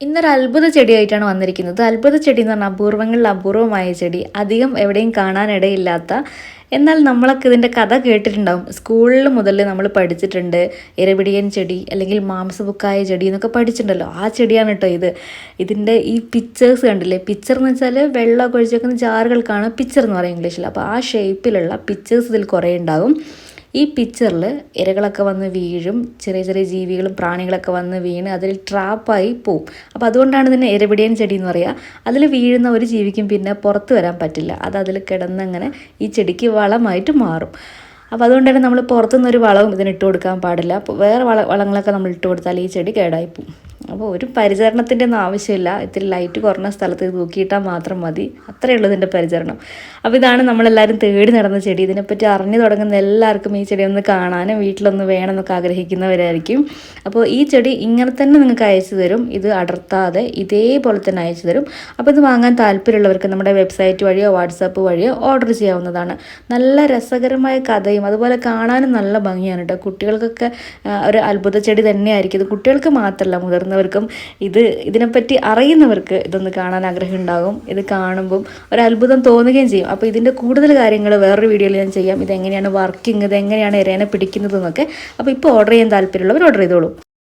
ഇന്നൊരു അത്ഭുത ചെടിയായിട്ടാണ് വന്നിരിക്കുന്നത്. അത്ഭുത ചെടി എന്ന് പറഞ്ഞാൽ അപൂർവങ്ങളിൽ അപൂർവമായ ചെടി. അധികം എവിടെയും കാണാനിടയില്ലാത്ത എന്നാൽ നമ്മളൊക്കെ ഇതിന്റെ കഥ കേട്ടിട്ടുണ്ടാവും. സ്കൂളിൽ മുതൽ നമ്മൾ പഠിച്ചിട്ടുണ്ട്. ഇരപിടിയൻ ചെടി അല്ലെങ്കിൽ മാംസബുക്കായ ചെടി എന്നൊക്കെ പഠിച്ചിട്ടുണ്ടല്ലോ. ആ ചെടിയാണ് കേട്ടോ ഇത്. ഇതിന്റെ ഈ പിക്ചേഴ്സ് കണ്ടില്ലേ? പിക്ചർ എന്ന് വെച്ചാൽ വെള്ളമൊക്കെ ഒഴിച്ച് വെക്കുന്ന ജാറുകൾക്കാണ് പിക്ചർ എന്ന് പറയും ഇംഗ്ലീഷിൽ. അപ്പോൾ ആ ഷേപ്പിലുള്ള പിക്ചേഴ്സ് ഇതിൽ കുറേ ഉണ്ടാകും. ഈ പിക്ചറിൽ ഇരകളൊക്കെ വന്ന് വീഴും ചെറിയ ചെറിയ ജീവികളും പ്രാണികളൊക്കെ വന്ന് വീണ് അതിൽ ട്രാപ്പായി പോവും. അപ്പോൾ അതുകൊണ്ടാണ് ഇതിനെ ഇരപിടിയൻ ചെടി എന്ന് പറയുക അതിൽ വീഴുന്ന ഒരു ജീവിക്കും പിന്നെ പുറത്ത് വരാൻ പറ്റില്ല. അത് അതിൽ കിടന്നങ്ങനെ ഈ ചെടിക്ക് വളമായിട്ട് മാറും. അപ്പോൾ അതുകൊണ്ട് തന്നെ നമ്മൾ പുറത്തുനിന്നൊരു വളവും ഇതിന് ഇട്ട് കൊടുക്കാൻ പാടില്ല. അപ്പോൾ വേറെ വള വളങ്ങളൊക്കെ നമ്മൾ ഇട്ട് കൊടുത്താൽ ഈ ചെടി കേടായി പോകും അപ്പോൾ ഒരു പരിചരണത്തിന്റെ ഒന്നും ആവശ്യമില്ല. ഇത്തിരി ലൈറ്റ് കുറഞ്ഞ സ്ഥലത്ത് തൂക്കിയിട്ടാൽ മാത്രം മതി. അത്രയേ ഉള്ളൂ ഇതിന്റെ പരിചരണം. അപ്പോൾ ഇതാണ് നമ്മളെല്ലാവരും തേടി നടന്ന ചെടി. ഇതിനെപ്പറ്റി അറിഞ്ഞു തുടങ്ങുന്ന എല്ലാവർക്കും ഈ ചെടി ഒന്ന് കാണാനും വീട്ടിലൊന്ന് വേണമെന്നൊക്കെ ആഗ്രഹിക്കുന്നവരായിരിക്കും. അപ്പോൾ ഈ ചെടി ഇങ്ങനെ തന്നെ നിങ്ങൾക്ക് അയച്ചു തരും. ഇത് അടർത്താതെ ഇതേപോലെ തന്നെ അയച്ചു തരും. അപ്പോൾ ഇത് വാങ്ങാൻ താല്പര്യമുള്ളവർക്ക് നമ്മുടെ വെബ്സൈറ്റ് വഴിയോ വാട്സാപ്പ് വഴിയോ ഓർഡർ ചെയ്യാവുന്നതാണ്. നല്ല രസകരമായ കഥയും അതുപോലെ കാണാനും നല്ല ഭംഗിയാണ് കേട്ടോ കുട്ടികൾക്കൊക്കെ ഒരു അത്ഭുത ചെടി തന്നെയായിരിക്കും. ഇത് കുട്ടികൾക്ക് മാത്രമല്ല മുതിർന്നവർക്കും ഇത് ഇതിനെപ്പറ്റി അറിയുന്നവർക്ക് ഇതൊന്ന് കാണാൻ ആഗ്രഹം ഉണ്ടാകും ഇത് കാണുമ്പം ഒരു അത്ഭുതം തോന്നുകയും ചെയ്യും. അപ്പോൾ ഇതിന്റെ കൂടുതൽ കാര്യങ്ങൾ വേറൊരു വീഡിയോയിൽ ഞാൻ ചെയ്യാം. ഇത് എങ്ങനെയാണ് വർക്കിംഗ് ഇത് എങ്ങനെയാണ് ഇരേനെ പിടിക്കുന്നതെന്നൊക്കെ. അപ്പോൾ ഇപ്പോൾ ഓർഡർ ചെയ്യാൻ താല്പര്യമുള്ളവർ ഓർഡർ ചെയ്തോളൂ.